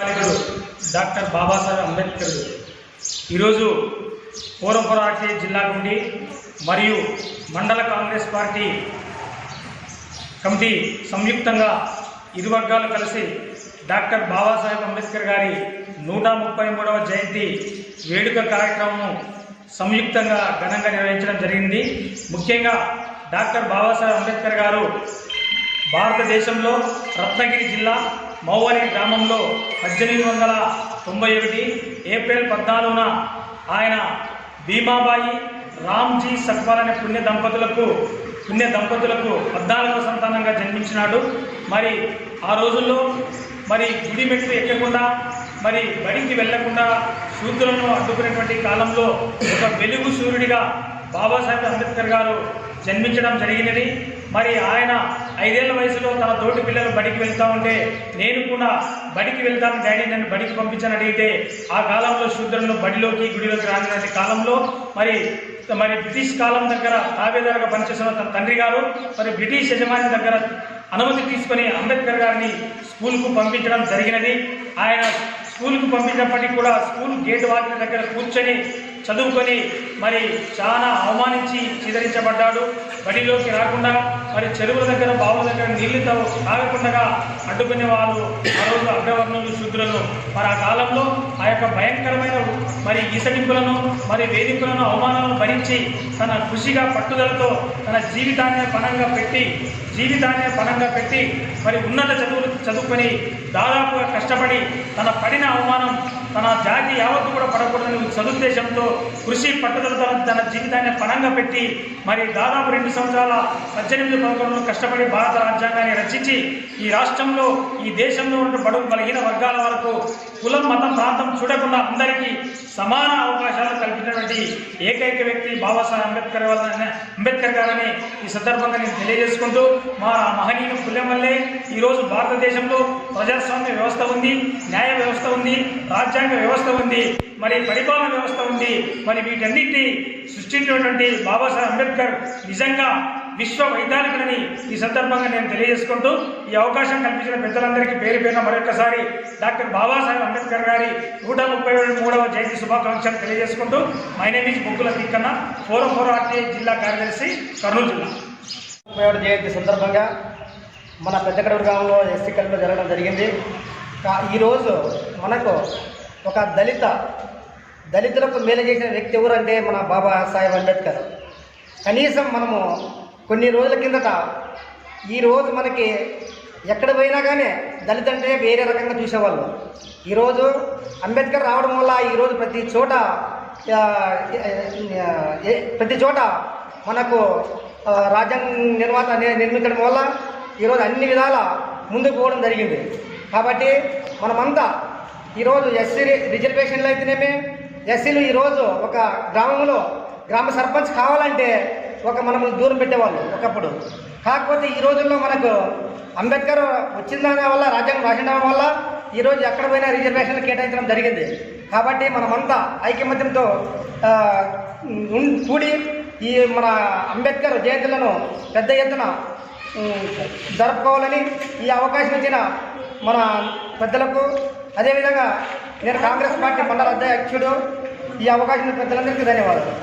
Doctor Babasaheb Ambedkar ఈరోజు పూర్వపుర జిల్లా నుండి మరియు మండల కాంగ్రెస్ పార్టీ కమిటీ సంయుక్తంగా ఇరు వర్గాలు కలిసి డాక్టర్ బాబాసాహెబ్ అంబేద్కర్ గారి నూట ముప్పై మూడవ జయంతి వేడుక కార్యక్రమం సంయుక్తంగా ఘనంగా నిర్వహించడం జరిగింది. ముఖ్యంగా డాక్టర్ బాబాసాహెబ్ అంబేద్కర్ గారు భారతదేశంలో రత్నగిరి జిల్లా మౌవలి గ్రామంలో పద్దెనిమిది వందల తొంభై ఒకటి ఏప్రిల్ పద్నాలుగున ఆయన భీమాబాయి రామ్జీ సక్వర్ అనే పుణ్య దంపతులకు పుణ్య దంపతులకు పద్నాలుగవ సంతానంగా జన్మించినాడు. మరి ఆ రోజుల్లో మరి గుడి మెట్లు ఎక్కకుండా మరి బడికి వెళ్ళకుండా శూద్రులను అడ్డుకునేటువంటి కాలంలో ఒక వెలుగు సూర్యుడిగా బాబాసాహెబ్ అంబేద్కర్ గారు జన్మించడం జరిగినది. మరి ఆయన ఐదేళ్ళ వయసులో తన తోటి పిల్లలు బడికి వెళ్తా ఉంటే నేను కూడా బడికి వెళ్తాను డాడీ నన్ను బడికి పంపించని అడిగితే ఆ కాలంలో శూద్రులను బడిలోకి గుడిలోకి రానటువంటి కాలంలో మరి మరి బ్రిటిష్ కాలం దగ్గర తాబేదారుగా పనిచేస్తున్న తన తండ్రి గారు మరి బ్రిటిష్ యజమాని దగ్గర అనుమతి తీసుకొని అంబేద్కర్ గారిని స్కూల్కు పంపించడం జరిగినది. ఆయన స్కూల్కు పంపించినప్పటికీ కూడా స్కూల్ గేట్ వాకిల దగ్గర కూర్చొని చదువుకొని మరి చాలా అవమానించి చిదరించబడ్డాడు. బడిలోకి రాకుండా మరి చెరువుల దగ్గర బావుల దగ్గర నీళ్ళు తాగకుండా అడ్డుకునే వాళ్ళు ఆ రోజు అగ్రవర్ణులు శూద్రులను. మరి ఆ కాలంలో ఆ యొక్క భయంకరమైన మరి ఈసడింపులను మరి వేధింపులను అవమానాలను భరించి తన కృషిగా పట్టుదలతో తన జీవితాన్ని పణంగా పెట్టి జీవితాన్ని పణంగా పెట్టి మరి ఉన్నత చదువులు చదువుకొని దాదాపుగా కష్టపడి తన పడిన అవమానం తన జాతి యావత్తు కూడా పడకూడదని సదుద్దేశంతో కృషి పట్టుదలతో తన జీవితాన్ని పణంగా పెట్టి మరి దాదాపు రెండు సంవత్సరాల పద్దెనిమిది పదకొండులో కష్టపడి భారత రాజ్యాంగాన్ని రచించి ఈ రాష్ట్రంలో ఈ దేశంలో ఉన్న బడుగు బలహీన వర్గాల వరకు కులం మతం ప్రాంతం చూడకుండా అందరికీ సమాన అవకాశాలు కల్పించినటువంటి ఏకైక వ్యక్తి బాబాసాహెబ్ అంబేద్కర్ వల్ల అంబేద్కర్ గారని ఈ సందర్భంగా నేను తెలియజేసుకుంటూ మా మహనీయ పుణ్యం వల్లే ఈరోజు భారతదేశంలో ప్రజాస్వామ్య వ్యవస్థ ఉంది న్యాయ వ్యవస్థ ఉంది రాజ్యాంగ వ్యవస్థ ఉంది మరి పరిపాలన వ్యవస్థ ఉంది మరి వీటన్నిటిని సృష్టించినటువంటి బాబాసాహెబ్ అంబేద్కర్ నిజంగా విశ్వ వైజ్ఞానికులని ఈ సందర్భంగా నేను తెలియజేసుకుంటూ ఈ అవకాశం కల్పించిన పెద్దలందరికీ పేరు పేరున మరొకసారి డాక్టర్ బాబాసాహెబ్ అంబేద్కర్ గారి నూట ముప్పై మూడవ జయంతి శుభాకాంక్షలు తెలియజేసుకుంటూ మై నేమ్ ఈజ్ బొగ్గుల తిక్కన్న ఫోరం ఫోర్ ఆర్టీఐ జిల్లా కార్యదర్శి కర్నూలు జిల్లా. ముప్పై ఒకటి జయంతి సందర్భంగా మన పెద్దకడూరు గ్రామంలో ఎస్సీ కల్ప జరగడం జరిగింది. ఈరోజు మనకు ఒక దళిత దళితులకు మేలు చేసిన వ్యక్తి ఎవరంటే మన బాబా సాహెబ్ అంబేద్కర్. కనీసం మనము కొన్ని రోజుల కిందట ఈరోజు మనకి ఎక్కడ పోయినా కానీ దళిత అంటే వేరే రకంగా చూసేవాళ్ళు. ఈరోజు అంబేద్కర్ రావడం వల్ల ఈరోజు ప్రతి చోట ప్రతి చోట మనకు రాజ్యాంగ నిర్మాత నిర్మించడం వల్ల ఈరోజు అన్ని విధాల ముందుకు పోవడం జరిగింది. కాబట్టి మనమంతా ఈరోజు ఎస్సీ రిజర్వేషన్లు అయితేనేమి ఎస్సీలు ఈరోజు ఒక గ్రామంలో గ్రామ సర్పంచ్ కావాలంటే ఒక మనము దూరం పెట్టేవాళ్ళు ఒకప్పుడు. కాకపోతే ఈ రోజుల్లో మనకు అంబేద్కర్ వచ్చిన దాని వల్ల రాజ్యాంగం రాసిన వల్ల ఈరోజు ఎక్కడ పోయినా రిజర్వేషన్లు కేటాయించడం జరిగింది. కాబట్టి మనమంతా ఐకమత్యంతో కూడి ఈ మన అంబేద్కర్ జయంతులను పెద్ద ఎత్తున జరుపుకోవాలని ఈ అవకాశం ఇచ్చిన మన పెద్దలకు అదేవిధంగా నేను కాంగ్రెస్ పార్టీ మండల అధ్యక్షుడు ఈ అవకాశం పెద్దలందరికీ ధన్యవాదాలు.